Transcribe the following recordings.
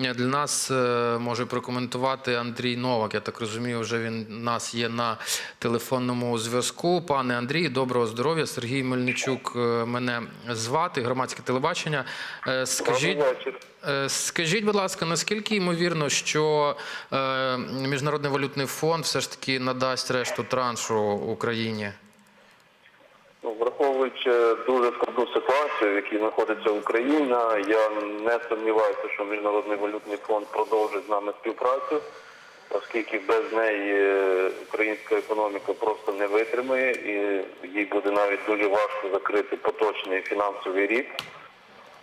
Для нас е, може прокоментувати Андрій Новак. Я так розумію, вже він у нас є на телефонному зв'язку. Пане Андрію, доброго здоров'я. Сергій Мельничук е, мене звати, громадське телебачення. Е, Скажіть, Скажіть, будь ласка, наскільки ймовірно, що Міжнародний валютний фонд все ж таки надасть решту траншу Україні? Враховуючи дуже складну ситуацію, в якій знаходиться Україна, я не сумніваюся, що Міжнародний валютний фонд продовжить з нами співпрацю, оскільки без неї е, українська економіка просто не витримає і їй буде навіть дуже важко закрити поточний фінансовий рік.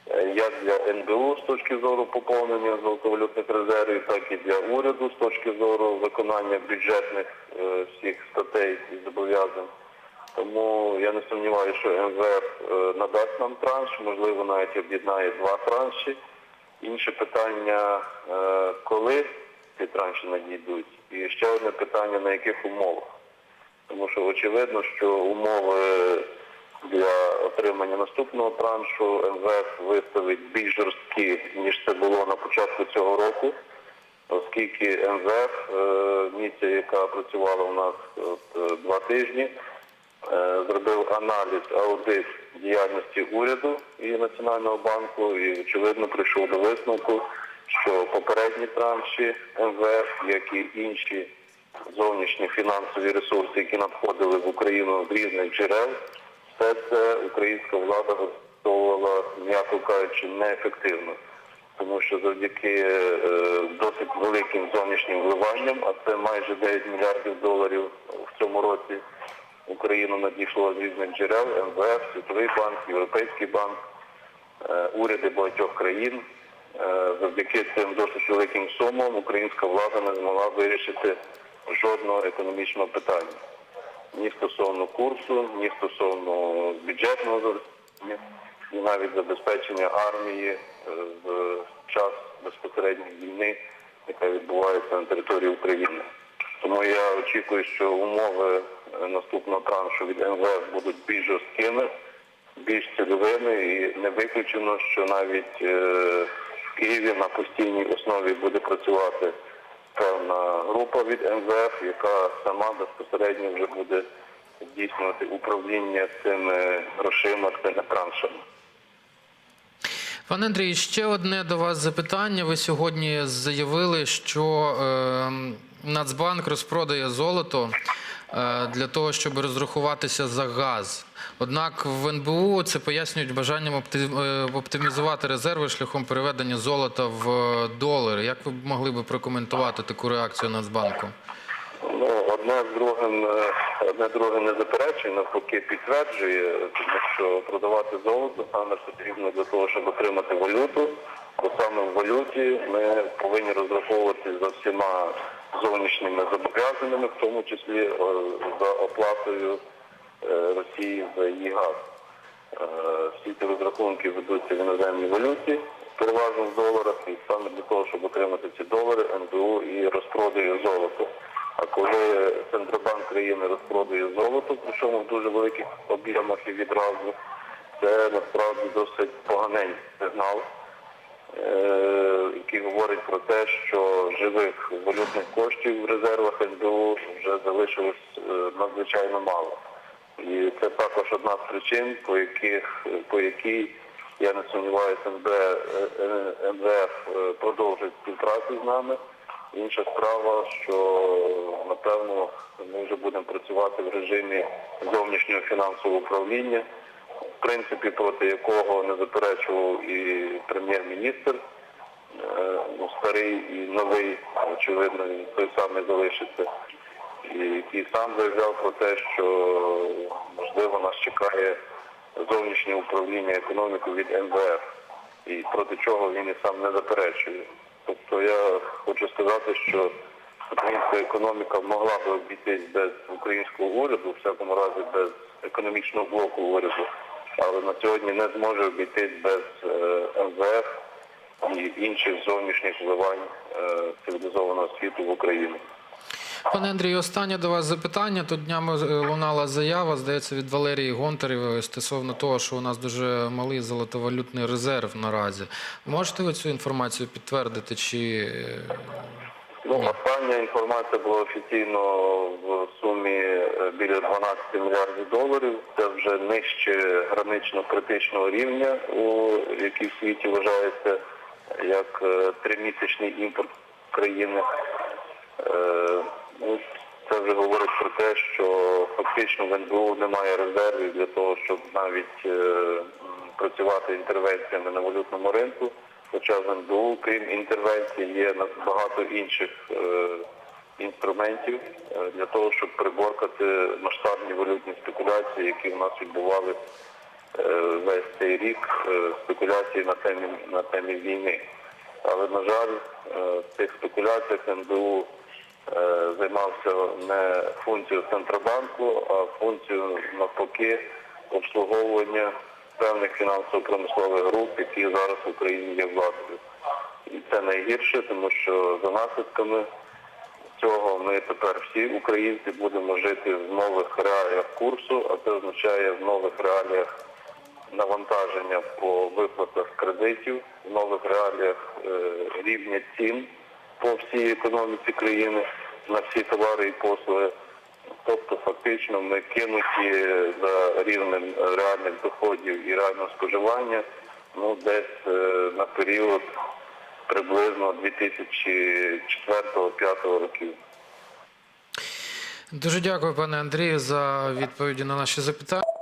Е, Як для НБУ з точки зору поповнення золотовалютних резервів, так і для уряду з точки зору виконання бюджетних е, всіх статей і зобов'язань. Тому я не сумніваюся, що МВФ е, надасть нам транш, можливо, навіть об'єднає два транші. Інше питання, е, коли ці транші надійдуть, і ще одне питання, на яких умовах. Тому що очевидно, що умови для отримання наступного траншу МВФ виставить більш жорсткі, ніж це було на початку цього року, оскільки МВФ, е, місія, яка працювала у нас от, два тижні, зробив аналіз, аудит діяльності уряду і Національного банку і, очевидно, прийшов до висновку, що попередні транші МВФ, як і інші зовнішні фінансові ресурси, які надходили в Україну з різних джерел, все це українська влада використовувала, м'яко кажучи, неефективно. Тому що завдяки е, досить великим зовнішнім вливанням, а це майже 9 мільярдів доларів в цьому році, Україну надійшло з різних джерел, МВФ, Світовий банк, Європейський банк, е, уряди багатьох країн. Е, Завдяки цим досить великим сумам українська влада не змогла вирішити жодного економічного питання. Ні стосовно курсу, ні стосовно бюджетного забезпечення, і навіть забезпечення армії е, в час безпосередньої війни, яка відбувається на території України. Тому я очікую, що умови е, наступного траншу від МВФ будуть більш жорсткими, більш цільовими і не виключено, що навіть е, в Києві на постійній основі буде працювати певна група від МВФ, яка сама безпосередньо вже буде здійснювати управління цими грошима, цими траншами. Пане Андрій, ще одне до вас запитання. Ви сьогодні заявили, що е, Нацбанк розпродає золото е, для того, щоб розрахуватися за газ. Однак в НБУ це пояснюють бажанням е, оптимізувати резерви шляхом переведення золота в е, долари. Як ви могли би прокоментувати таку реакцію Нацбанку? Ну, одне з другим, одне друге не заперечує, навпаки підтверджує, тому що продавати золото саме потрібно для того, щоб отримати валюту. Бо саме в валюті ми повинні розраховувати за всіма зовнішніми зобов'язаннями, в тому числі е, за оплатою е, Росії за її газ. Е, Всі ці розрахунки ведуться в іноземній валюті, переважно в доларах, і саме для того, щоб отримати ці долари, НБУ і розпродає золото. А коли Центробанк країни розпродає золото, причому в дуже великих об'ємах і відразу, це насправді досить поганенький сигнал, який говорить про те, що живих валютних коштів в резервах НБУ вже залишилось е, надзвичайно мало. І це також одна з причин, по яких по якій я не сумніваюся, е, е, МВФ е, продовжить співпрацю з нами. Інша справа, що напевно ми вже будемо працювати в режимі зовнішнього фінансового управління, в принципі, проти якого не заперечував і прем'єр-міністр, е, ну, старий і новий, очевидно, він той самий залишиться. І який сам заявляв про те, що можливо нас чекає зовнішнє управління економікою від МВФ, і проти чого він і сам не заперечує. Тобто я хочу сказати, що українська економіка могла би обійтись без українського уряду, в всякому разі без економічного блоку уряду, але на сьогодні не зможе обійтись без е, МВФ і інших зовнішніх вливань е, цивілізованого світу в Україну. Пане Андрію, останнє до вас запитання. Тут днями е, лунала заява, здається, від Валерії Гонтарєвої стосовно того, що у нас дуже малий золотовалютний резерв наразі. Можете ви цю інформацію підтвердити? Чи Ну, остання інформація була офіційно в сумі е, біля 12 мільярдів доларів. Це вже нижче гранично критичного рівня, у який в світі вважається як е, тримісячний імпорт країни. Е, ну, Це вже говорить про те, що фактично в НБУ немає резервів для того, щоб навіть працювати інтервенціями на валютному ринку. Хоча в крім інтервенцій, є багато інших е, інструментів е, для того, щоб приборкати масштабні валютні спекуляції, які в нас відбувалися е, весь цей рік спекуляції на темі на темі війни. Але на жаль, в цих спекуляціях НБУ займався не функцією Центробанку, а функцією навпаки обслуговування певних фінансово-промислових груп, які зараз в Україні є владою. І це найгірше, тому що за наслідками цього ми тепер всі українці будемо жити в нових реаліях курсу, а це означає в нових реаліях навантаження по виплатах кредитів, в нових реаліях е, рівня цін по всій економіці країни на всі товари і послуги. Тобто фактично ми кинуті за рівнем реальних доходів і реального споживання ну, десь е, на період приблизно 2004-2005 років. дуже дякую, пане Андрію, за відповіді на наші запитання.